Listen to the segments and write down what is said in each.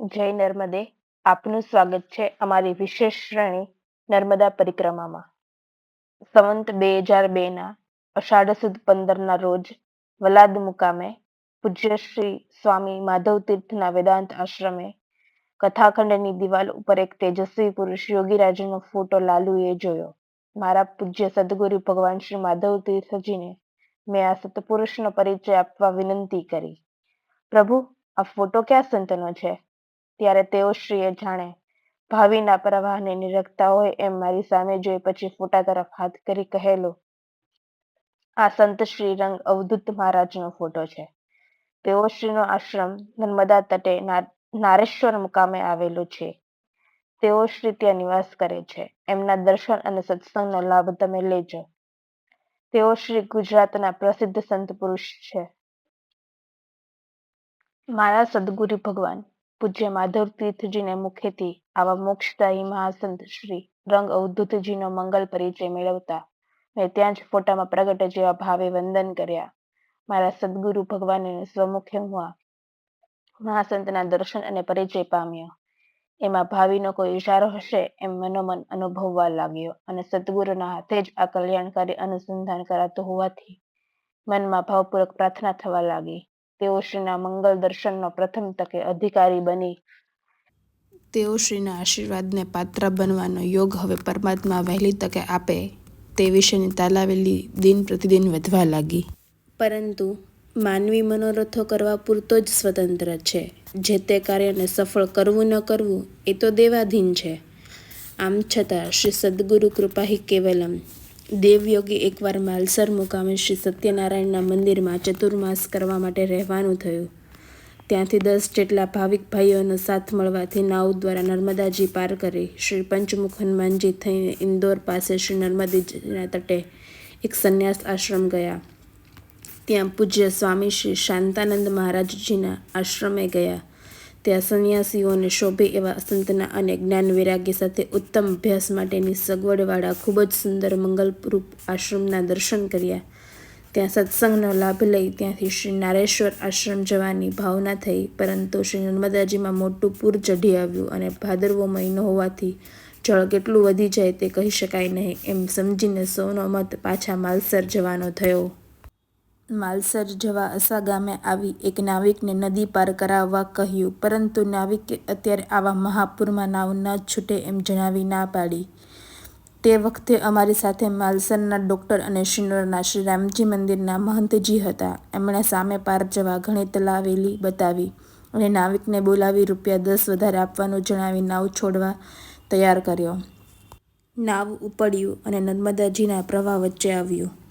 જય નર્મદે આપનું સ્વાગત છે અમારી વિશેષ શ્રેણી નર્મદા પરિક્રમામાં. સંવંત બે હજાર બેના અષાઢ સુદ પંદરના રોજ વલાદ મુકામે પૂજ્ય શ્રી સ્વામી માધવ તીર્થના વેદાંત આશ્રમે કથાખંડની દિવાલ ઉપર એક તેજસ્વી પુરુષ યોગીરાજનો ફોટો લાલુએ જોયો. મારા પૂજ્ય સદગુરુ ભગવાન શ્રી માધવ તીર્થજીને મેં આ સતપુરુષનો પરિચય આપવા વિનંતી કરી. પ્રભુ, આ ફોટો ક્યાં સંતનો છે? ત્યારે તેઓ શ્રીએ જાણે, ભાવિના પ્રવાહને નિરખતા હોય એમ મારી સામે જોઈ પછી ફોટા તરફ હાથ કરી કહેલો, આ સંત શ્રી રંગ અવધૂત મહારાજનો ફોટો છે. તેઓ શ્રીનો આશ્રમ નર્મદા તટે નારેશ્વર મુકામે આવેલો છે. તેઓ શ્રી ત્યાં નિવાસ કરે છે. એમના દર્શન અને સત્સંગનો લાભ તમે લેજો. તેઓ શ્રી ગુજરાતના પ્રસિદ્ધ સંત પુરુષ છે. મારા સદગુરુ ભગવાન પૂજ્ય માધવ તીર્થજીને મુખેથી આવા મોક્ષદાયી મહાસંત શ્રી રંગ અવધૂતજીનો મંગલ પરિચય મેળવતા મેં ત્યાં જ ફોટામાં પ્રગટ જેવા ભાવે વંદન કર્યા. મારા સદગુરુ ભગવાનને સ્વમુખે હું મહાસંતના દર્શન અને પરિચય પામ્યો. એમાં ભાવિનો કોઈ ઇશારો હશે એમ મનોમન અનુભવવા લાગ્યો અને સદગુરુના હાથે જ આ કલ્યાણકારી અનુસંધાન કરાતું હોવાથી મનમાં ભાવપૂર્વક પ્રાર્થના થવા લાગી. તેઓ શ્રીના મંગલ દર્શનનો પ્રથમ તકે અધિકારી બની. તેઓ શ્રીના આશીર્વાદને પાત્ર બનવાનો યોગ હવે પરમાત્મા વહેલી તકે આપે તે વિશેની તાલાવેલી દિન પ્રતિદિન વધવા લાગી. પરંતુ માનવી મનોરથો કરવા પૂરતો જ સ્વતંત્ર છે. જે તે કાર્યને સફળ કરવું ન કરવું એ તો દેવાધીન છે. આમ છતાં શ્રી સદગુરુ કૃપાહી કેવલમ દેવયોગી એકવાર માલસર મુકામે શ્રી સત્યનારાયણના મંદિરમાં ચતુર્માસ કરવા માટે રહેવાનું થયું. ત્યાંથી દસ જેટલા ભાવિક ભાઈઓનો સાથ મળવાથી નાવ દ્વારા નર્મદાજી પાર કરી શ્રી પંચમુખ હનુમાનજી થઈને ઇન્દોર પાસે શ્રી નર્મદીજીના તટે એક સંન્યાસ આશ્રમ ગયા. ત્યાં પૂજ્ય સ્વામી શ્રી શાંતાનંદ મહારાજજીના આશ્રમે ગયા. ત્યાં સંન્યાસીઓને શોભે એવા સંતના અને જ્ઞાન વૈરાગ્ય સાથે ઉત્તમ અભ્યાસ માટેની સગવડવાળા ખૂબ જ સુંદર મંગલરૂપ આશ્રમના દર્શન કર્યા. ત્યાં સત્સંગનો લાભ લઈ ત્યાંથી શ્રી નારેશ્વર આશ્રમ જવાની ભાવના થઈ, પરંતુ શ્રી નર્મદાજીમાં મોટું પૂર ચઢી આવ્યું અને ભાદરવો મહિનો હોવાથી જળ કેટલું વધી જાય તે કહી શકાય નહીં એમ સમજીને સૌનો મત પાછા માલસર જવાનો થયો. માલસર જવા અસા ગામે આવી એક નાવિકને નદી પાર કરાવવા કહ્યું. પરંતુ નાવિકે અત્યારે આવા મહાપુરમાં નાવ ન છૂટે એમ જણાવી ના પાડી. તે વખતે અમારી સાથે માલસરના ડૉક્ટર અને શ્રીનરના શ્રી રામજી મંદિરના મહંતજી હતા. એમણે સામે પાર જવા ઘણી તલાવેલી બતાવી અને નાવિકને બોલાવી રૂપિયા દસ વધારે આપવાનું જણાવી નાવ છોડવા તૈયાર કર્યો. નાવ ઉપડ્યું અને નર્મદાજીના પ્રવાહ વચ્ચે આવ્યું.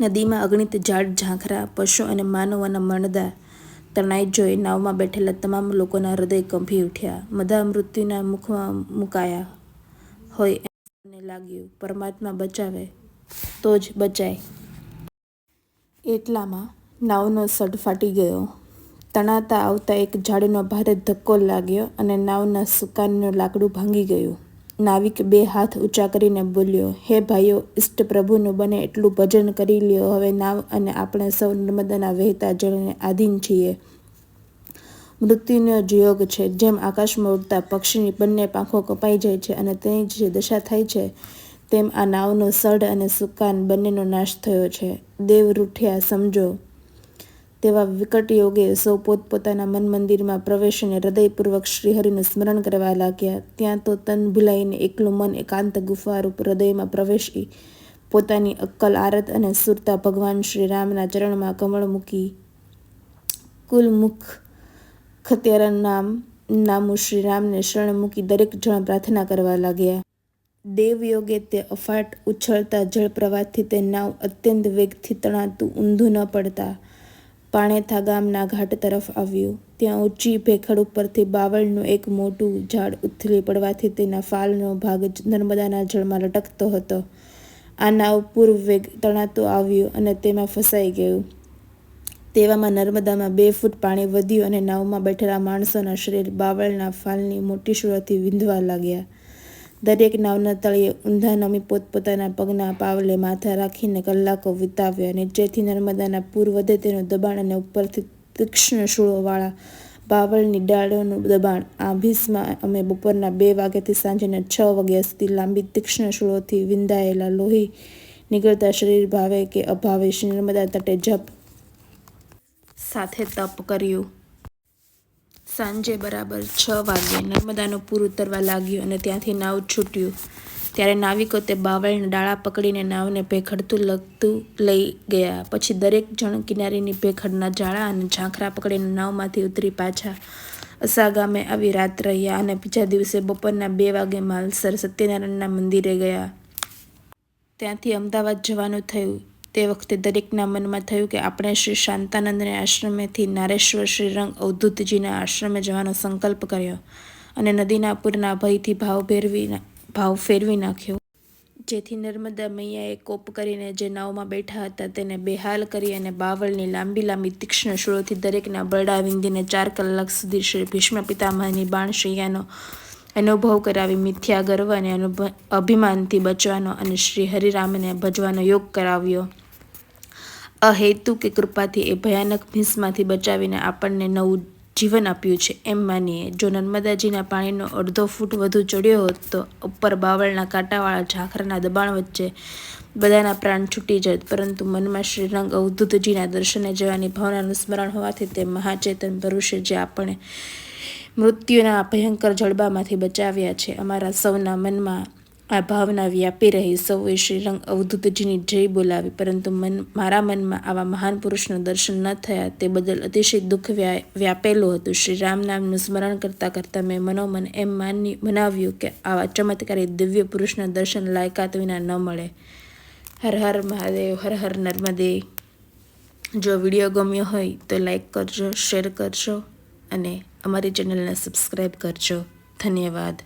નદીમાં અગણિત ઝાડ, ઝાંખરા, પશુ અને માનવોના મણદા તણાઈ જોઈ નાવમાં બેઠેલા તમામ લોકોના હૃદય કંભી ઉઠ્યા. મધા મૃત્યુના મુખમાં મુકાયા હોય એમને લાગ્યું, પરમાત્મા બચાવે તો જ બચાય. એટલામાં નાવનો સડ ફાટી ગયો. તણાતા આવતા એક ઝાડનો ભારે ધક્કો લાગ્યો અને નાવના સુકાનનું લાકડું ભાંગી ગયું. નાવિક બે હાથ ઊંચા કરીને બોલ્યો, હે ભાઈઓ ઇષ્ટ પ્રભુનું બને એટલું ભજન કરી લ્યો. હવે નાવ અને આપણે સૌ નર્મદાના વહેતા જળને આધીન છીએ. મૃત્યુનો જ યોગ છે. જેમ આકાશમાં ઉડતા પક્ષીની બંને પાંખો કપાઈ જાય છે અને તેની જે દશા થાય છે, તેમ આ નાવનો સડ અને સુકાન બંનેનો નાશ થયો છે. દેવ રૂઠ્યા, સમજો. તેવા વિકટ યોગે સૌ પોતપોતાના મન મંદિરમાં પ્રવેશીને હૃદયપૂર્વક શ્રીહરિનું સ્મરણ કરવા લાગ્યા. ત્યાં તો તન ભૂલાઈને એકલું મન એકાંત ગુફારૂપ હૃદયમાં પ્રવેશી પોતાની અક્કલ આરત અને સુરતા ભગવાન શ્રી રામના ચરણમાં કમળ મૂકી કુલમુખ ખત્યારા નામ નામું શ્રી રામને શરણ મૂકી દરેક જણ પ્રાર્થના કરવા લાગ્યા. દેવયોગે તે અફાટ ઉછળતા જળપ્રવાહથી તે નાવ અત્યંત વેગથી તણાતું ઊંધું ન પડતા. પાણેથા ગામના ઘાટ તરફ આવ્યું. ત્યાં ઊંચી ભેખડ ઉપરથી બાવળનું એક મોટું ઝાડ ઉથલી પડવાથી તેના ફાલનો ભાગ નર્મદાના જળમાં લટકતો હતો. આ નાવ પૂર્વ વેગ તણાતો આવ્યું અને તેમાં ફસાઈ ગયું. તેવામાં નર્મદામાં બે ફૂટ પાણી વધ્યું અને નાવમાં બેઠેલા માણસોના શરીર બાવળના ફાલની મોટી શૂળથી વિંધવા લાગ્યા. દરેક નાવના તળિયે ઊંધા નમી પોતપોતાના પગના પાવલે માથા રાખીને કલાકો વિતાવ્યા નીચેથી નર્મદાના પૂર વધે તેનું દબાણ અને ઉપરથી તીક્ષ્ણ શૂળોવાળા બાવળની ડાળોનું દબાણ. આ ભીસમાં અમે બપોરના બે વાગ્યાથી સાંજના છ વાગ્યા સુધી લાંબી તીક્ષ્ણ શૂળોથી વિંધાયેલા લોહી નીકળતા શરીર ભાવે કે અભાવે નર્મદા તટે જપ સાથે તપ કર્યું. સાંજે બરાબર છ વાગે નર્મદાનું પૂર ઉતરવા લાગ્યું અને ત્યાંથી નાવ છૂટ્યું. ત્યારે નાવિકો તે બાવળના ડાળા પકડીને નાવને ભેખડતું લગતું લઈ ગયા. પછી દરેક જણ કિનારીની ભેખડના જાળા અને ઝાંખરા પકડીને નાવમાંથી ઉતરી પાછા અસા ગામે આવી રાત રહ્યા અને બીજા દિવસે બપોરના બે વાગે માલસર સત્યનારાયણના મંદિરે ગયા. ત્યાંથી અમદાવાદ જવાનું થયું. તે વખતે દરેકના મનમાં થયું કે આપણે શ્રી શાંતાનંદને આશ્રમેથી નારેશ્વર શ્રી રંગ અવધૂતજીના આશ્રમે જવાનો સંકલ્પ કર્યો અને નદીના પૂરના ભયથી ભાવ ભેરવી ભાવ ફેરવી નાખ્યો. જેથી નર્મદા મૈયાએ કોપ કરીને જે નાવમાં બેઠા હતા તેને બેહાલ કરી અને બાવળની લાંબી લાંબી તીક્ષ્ણ શૂળોથી દરેકના બરડા વિંધીને ચાર કલાક સુધી શ્રી ભીષ્મ પિતામહની બાણશૈયાનો અનુભવ કરાવી મિથ્યા ગર્વ અને અભિમાનથી બચવાનો અને શ્રી હરિરામને ભજવાનો યોગ કરાવ્યો. અહેતુ કે કૃપાથી એ ભયાનક ભીંસમાંથી બચાવીને આપણને નવું જીવન આપ્યું છે. એમ માનીએ. જો નર્મદાજીના પાણીનો અડધો ફૂટ વધુ ચડ્યો હોત તો ઉપર બાવળના કાંટાવાળા ઝાખરાના દબાણ વચ્ચે બધાના પ્રાણ છૂટી જત. પરંતુ મનમાં શ્રીરંગ અવધૂતજીના દર્શને જવાની ભાવનાનું સ્મરણ હોવાથી તે મહાચેતન ભરુષે જે આપણે મૃત્યુના ભયંકર જડબામાંથી બચાવ્યા છે. અમારા સૌના મનમાં આ ભાવના વ્યાપી રહી સૌએ શ્રી રંગ અવધૂતજીની જય બોલાવી, પરંતુ મન, મારા મનમાં આવા મહાન પુરુષનું દર્શન ન થયા તે બદલ અતિશય દુઃખ વ્યાપેલું હતું. શ્રી રામ નામનું સ્મરણ કરતાં કરતાં મેં મનોમન એમ માની, મનાવ્યું કે આવા ચમત્કારી દિવ્ય પુરુષના દર્શન લાયકાત વિના ન મળે. હર હર મહાદેવ, હર હર નર્મદે. જો વીડિયો ગમ્યો હોય તો લાઈક કરજો, શેર કરજો અને અમારી ચેનલને સબસ્ક્રાઈબ કરજો. ધન્યવાદ.